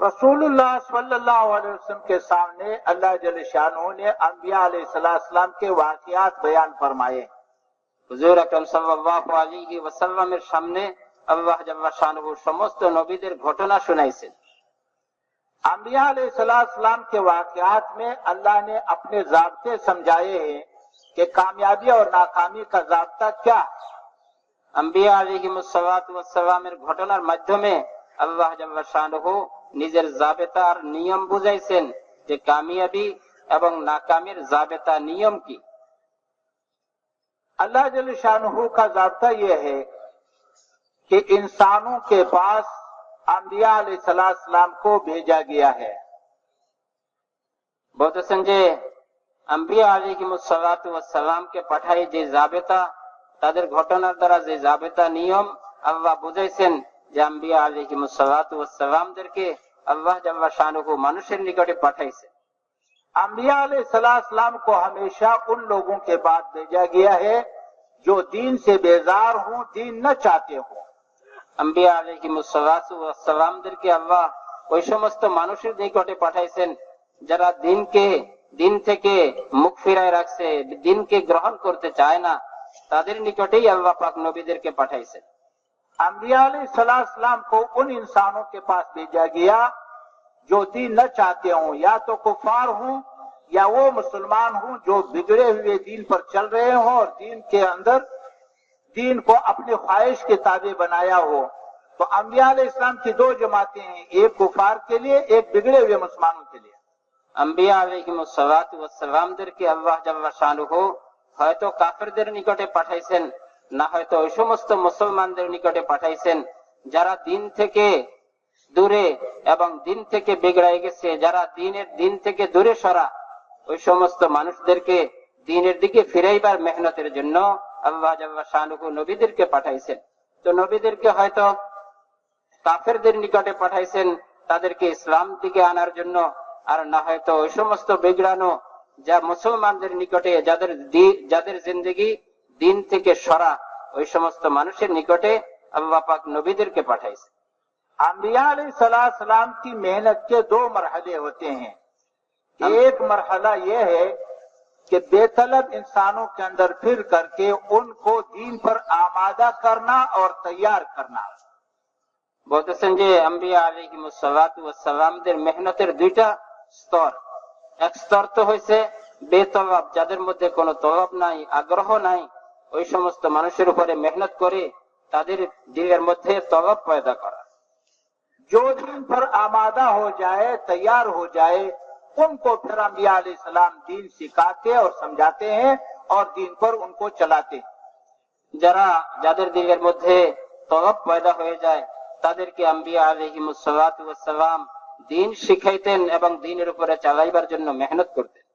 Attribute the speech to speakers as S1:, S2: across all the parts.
S1: رسول اللہ صلی اللہ علیہ وسلم کے سامنے اللہ جل شانہ نے انبیاء علیہ السلام کے واقعات بیان فرمائے۔
S2: حضور اکرم صلی اللہ علیہ وسلم ارشم نے ওয়াসাল্লামের সামনে আল্লাহ سمست نبی در گھٹنا ঘটনা سے
S1: انبیاء علیہ السلام کے واقعات میں اللہ نے اپنے ذابطے سمجھائے ہیں کہ کامیابی اور ناکامی کا ذابطہ کیا انبیاء
S2: علیہ السلام ঘটনার মাধ্যমে আল্লাহ জাল্লা শাহনুহ নিজের জাবেতার নিয়ম বুঝাইছেন যে কামিয়াবি এবং নাকামির জাবেতা নিয়ম কি?
S1: اللہ جل شاہ کا ضابطہ یہ ہے کہ انسانوں کے پاس انبیاء علیہ السلام کو بھیجا گیا ہے
S2: بہت سنجے انبیاء علیہ السلام کے পাঠাই যে জাবেতা তাদের ঘটনার দ্বারা যে জাবেতা নিয়ম আল্লাহ বুঝাইছেন جمبیا علیہ کی مسوات و سلام در کے اللہ
S1: جامع شانو منوشی نکٹے پٹائی سے امبیا علیہ اللہ کو ہمیشہ ان لوگوں کے بعد بھیجا گیا ہے جو دن سے بےزار ہو دن نہ چاہتے ہوں۔
S2: امبیا علی کی مسوات و سلام در کے اللہ کوئی سمست منوشر نکٹے پٹائی سے جرا دن کے دن فرائے رکھتے دن کے گرہن کرتے چاہے نا تادر نکٹے ہی در کے پٹھائی سے
S1: انبیاء علیہ السلام کو ان انسانوں کے پاس بھیجا گیا جو دین نہ چاہتے ہوں، یا تو کفار ہوں یا وہ مسلمان ہوں جو بگڑے ہوئے دین پر چل رہے ہوں اور دین کے اندر دین کو اپنی خواہش کے تابع بنایا ہو۔ تو انبیاء علیہ السلام کی دو جماعتیں ہیں، ایک کفار کے لیے، ایک بگڑے ہوئے مسلمانوں کے لیے۔
S2: انبیاء علیہ السلام در کے اللہ جب شان ہو হয়তো কাফেরদের নিকটে سن۔ না হয়তো ওই সমস্ত মুসলমানদের নিকটে পাঠাইছেন, যারা দিন থেকে দূরে এবং দিন থেকে বিগড়াই গেছে, যারা দিনের, দিন থেকে দূরে সরা, ওই সমস্ত মানুষদেরকে দিনের দিকে ফিরাইবার মেহনতের জন্য আল্লাহ শাহনুকু নবীদেরকে পাঠাইছেন। তো নবীদেরকে হয়তো কাফেরদের নিকটে পাঠাইছেন, তাদেরকে ইসলাম দিকে আনার জন্য, আর না হয়তো ওই সমস্ত বিগড়ানো যা মুসলমানদের নিকটে, যাদের যাদের জিন্দগি দিন থেকে সরা ওই সমস্ত মানুষের নিকটে আল্লাহ পাক নবীদেরকে পাঠাইছে।
S1: انبیاء علیہ السلام کی محنت کے دو مرحلے ہوتے ہیں। ایک مرحلہ یہ ہے کہ بے طلب انسانوں کے اندر پھر کر کے ان کو دین پر آمادہ کرنا اور تیار کرنا۔
S2: বলতেছেন যে আম্বিয়া আলাইহিম সালামদের মেহনতের দুইটা স্তর এক স্তর তো হয়েছে বেতলব যাদের মধ্যে কোনো তলব নাই আগ্রহ নাই منسر محنت کرے تر دیگر مدد
S1: پیدا کر آمادہ ہو جائے تیار ہو جائے ان کو پھر انبیاء علیہ السلام دین سکھاتے اور سمجھاتے ہیں اور دین پر ان کو
S2: چلاتے جرا جدر دیگر مدے تو پیدا ہو جائے تر کے امبیا علیہ السلام دن سکھنگ محنت کرتے ہیں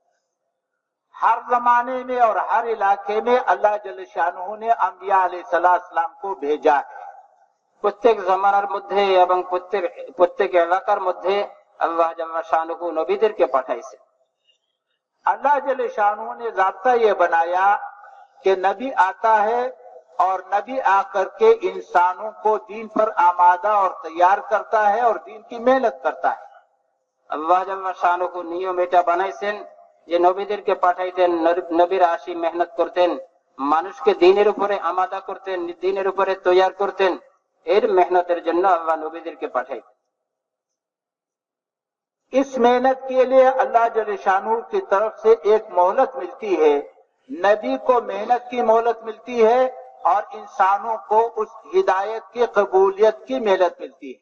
S2: ہر
S1: زمانے میں اور ہر علاقے میں اللہ جل شاہ نے انبیاء علیہ السلام کو بھیجا ہے۔
S2: প্রত্যেক کے মধ্যে এবং اللہ প্রত্যেক এলাকার মধ্যে نبی در کے নবীদেরকে سے۔
S1: اللہ جل شاہ نے ضابطہ یہ بنایا کہ نبی آتا ہے اور نبی آ کر کے انسانوں کو دین پر آمادہ اور تیار کرتا ہے اور دین کی محنت کرتا
S2: ہے۔ اللہ جل شانہ کو نیو میٹا بنائی سن۔ যে নবীদেরকে পাঠাইতেন নবীর আসি মেহনত করতেন মানুষকে দিনের উপরে আমাদা করতেন দিনের উপরে তৈয়ার করতেন এর মেহনতের জন্য আল্লাহ নবীদেরকে পাঠাই
S1: اس محنت کے لیے اللہ جلشانو کی طرف سے ایک مہلت ملتی ہے۔ نبی کو محنت کی مہلت ملتی ہے اور انسانوں کو اس ہدایت کی قبولیت کی محنت ملتی ہے۔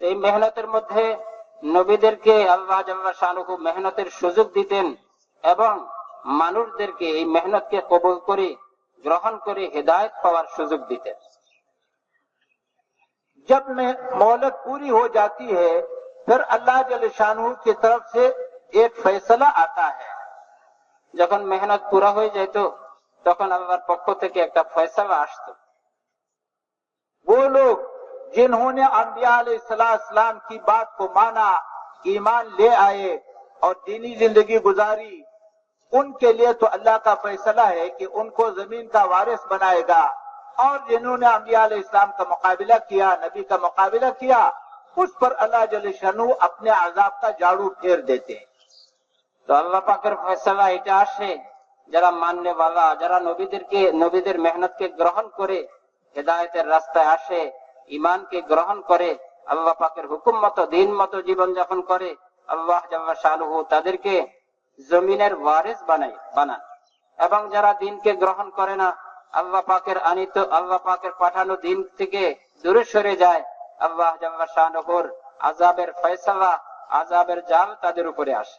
S1: تو
S2: محنت مدھے نبی در کے اللہ جلشانو کو محنت سجگ دیتے ہیں এবং মানুষদেরকে এই মেহনতকে কবল করে গ্রহণ করে হেদায়ত পাওয়ার সুযোগ দিতে।
S1: جب میں مہلت پوری ہو جاتی ہے پھر اللہ جل شانہ کی طرف سے ایک فیصلہ آتا ہے۔
S2: جہاں محنت যখন মেহনত পুরা হয়ে যেত তখন আমার পক্ষ থেকে একটা ফয়সালা আসতো।
S1: وہ لوگ جنہوں نے انبیاء علیہ السلام کی بات کو مانا ایمان لے آئے اور دینی زندگی گزاری ان کے لیے تو اللہ کا فیصلہ ہے کہ ان کو زمین کا وارث بنائے گا۔ اور جنہوں نے انبیاء علیہ السلام کا مقابلہ کیا، نبی کا مقابلہ کیا، اس پر اللہ جل شنو
S2: اپنے عذاب کا جاڑو پھیر دیتے ہیں۔ تو اللہ پاکر فیصلہ اٹاس ہے۔ جرا ماننے والا، جرا نبی در کے نبید محنت کے گرہن کرے، ہدایت راستہ آشے، ایمان کے گرہن کرے، اللہ پاکر حکم مت و دین مت و جیون جاپ کرے، اللہ جل شانو تدر کے জমিনের ওয়ারেস বানাই, বানান। এবং যারা দিনকে গ্রহণ করে না, আল্লাহ পাকের আনিত, আল্লাহ পাকের পাঠানো দিন থেকে দূরে সরে যায়। আল্লাহ শাহর আজাবের ফয়সলা আজাবের জাল তাদের উপরে আসে।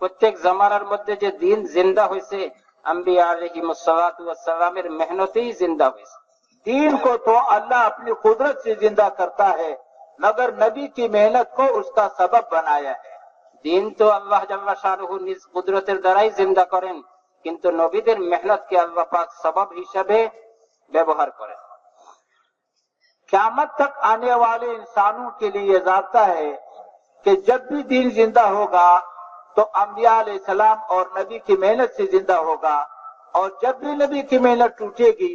S2: প্রত্যেক জমানার মধ্যে যে দিন জিন্দা হয়েছে আম্বিয়া আলহিমসালামের মেহনতেই জিন্দা হয়েছে
S1: دین کو تو اللہ اپنی قدرت سے زندہ کرتا ہے، مگر نبی کی محنت کو اس کا سبب بنایا
S2: ہے۔ دین تو তো আল্লাহ জাল্লা শাহরুহ নিজ কুদরতের দ্বারাই জিন্দা محنت کے নবীদের মেহনতকে আল্লাহ পাক সবাব হিসাবে ব্যবহার کریں۔
S1: قیامت تک آنے والے انسانوں کے لیے یہ ذاتہ ہے کہ جب بھی دین زندہ ہوگا تو انبیاء علیہ السلام اور نبی کی محنت سے زندہ ہوگا، اور جب بھی نبی کی محنت ٹوٹے گی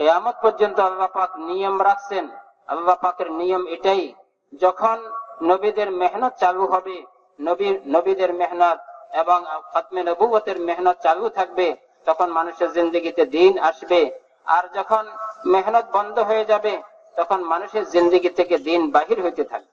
S2: কিয়ামত পর্যন্ত আল্লাহ পাক নিয়ম রাখছেন আল্লাহ পাকের নিয়ম এটাই যখন নবীদের মেহনত চালু হবে নবীর নবীদের মেহনত এবং খতমে নবুয়তের মেহনত চালু থাকবে, তখন মানুষের জিন্দগিতে দিন আসবে। আর যখন মেহনত বন্ধ হয়ে যাবে, তখন মানুষের জিন্দগি থেকে দিন বাহির হইতে থাকবে।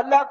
S1: আল্লাহ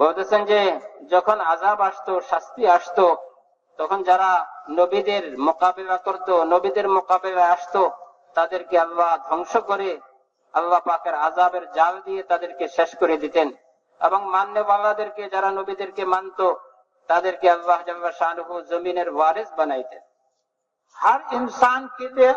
S2: বলতেছেন যে যখন আজাব আসতো শাস্তি আসতো তখন যারা নবীদের মোকাবেলা করতো নবীদের মোকাবেলা আসতো তাদেরকে আল্লাহ ধ্বংস করে, আল্লাহ পাকের আজাবের জাল দিয়ে তাদেরকে শেষ করে দিতেন। এবং মান্যবালাদেরকে, যারা নবীদেরকে মানত, তাদেরকে আল্লাহ শাহরুহ জমিনের ওয়ারেস বানাইতেন।
S1: হর ইনসান কে আল্লাহ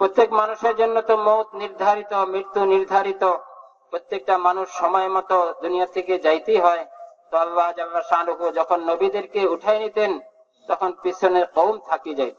S2: প্রত্যেক মানুষের জন্য তো মৌত নির্ধারিত, মৃত্যু নির্ধারিত। প্রত্যেকটা মানুষ সময় মতো দুনিয়া থেকে যাইতেই হয়। তো যখন নবীদেরকে উঠাই নিতেন, তখন পিছনে কৌম থাকি যাইত।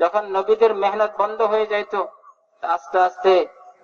S2: যখন নবীদের মেহনত বন্ধ হয়ে যাইত আস্তে আস্তে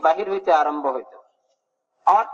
S2: বাহির হইতে আরম্ভ হইত।
S1: আর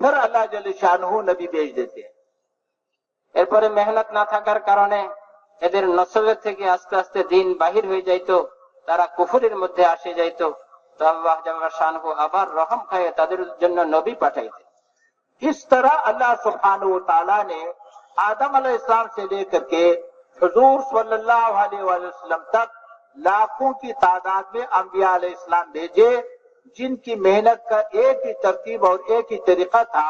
S1: پھر نہ تھا শাহু নবী বেজ দিতে
S2: এরপরে মেহনত না থাকার কারণে এদের নসবের থেকে আস্তে আস্তে দিন বাহির হয়ে যাইতো তারা কুফুরের মধ্যে আসে যাইতো তো আল্লাহ শাহু رحم রহম খায় তাদের نبی নবী تھے۔
S1: اس طرح اللہ سبحانہ و تعالیٰ نے آدم علیہ السلام سے لے کر کے حضور صلی اللہ علیہ وسلم تک لاکھوں کی تعداد میں انبیاء علیہ السلام بھیجے۔ جن کی محنت کا ایک ہی ترتیب اور ایک ہی طریقہ تھا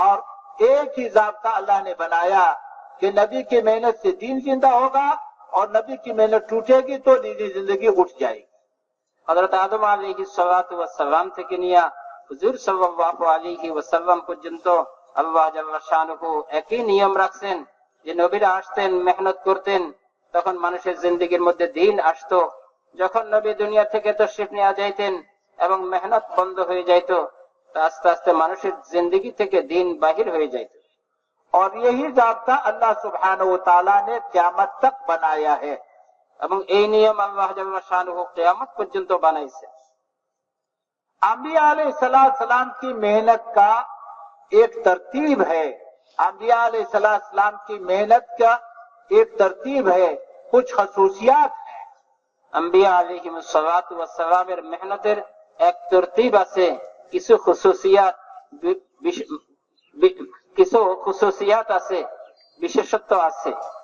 S1: اور ایک ہی ضابطہ اللہ نے بنایا کہ نبی کی محنت سے دین زندہ ہوگا اور نبی کی محنت
S2: ٹوٹے گی تو نیجی زندگی اٹھ جائے گی۔ حضرت آدم علیہ السلام وسلام سے کنیا حضور صلی اللہ علیہ وسلم کو جنتو اللہ جل شان کو ایک ہی نیم একই নিয়ম রাখছেন যে নবীরা আসতেন মেহনত করতেন তখন মানুষের জিন্দগির মধ্যে দিন আসতো যখন নবী দুনিয়া থেকে তশরিফ নিয়ে যাইতেন এবং মেহনত বন্ধ হয়ে যাইত আস্তে আস্তে মানুষের জিন্দগি থেকে দিন বাহির হয়ে যাইত।
S1: اور یہی ضابطہ اللہ سبحانہ و تعالیٰ نے قیامت تک بنایا ہے
S2: এবং এই নিয়ম আল্লাহ قیامت পর্যন্ত বানাইছে।
S1: انبیاء علیہ السلام کی محنت کا ایک ترتیب ہے انبیاء علیہ السلام کی
S2: محنت کا ایک ترتیب ہے کچھ خصوصیات ہیں۔ انبیاء علیہ السلام محنتের ایک تو خصوصیات آشت آپ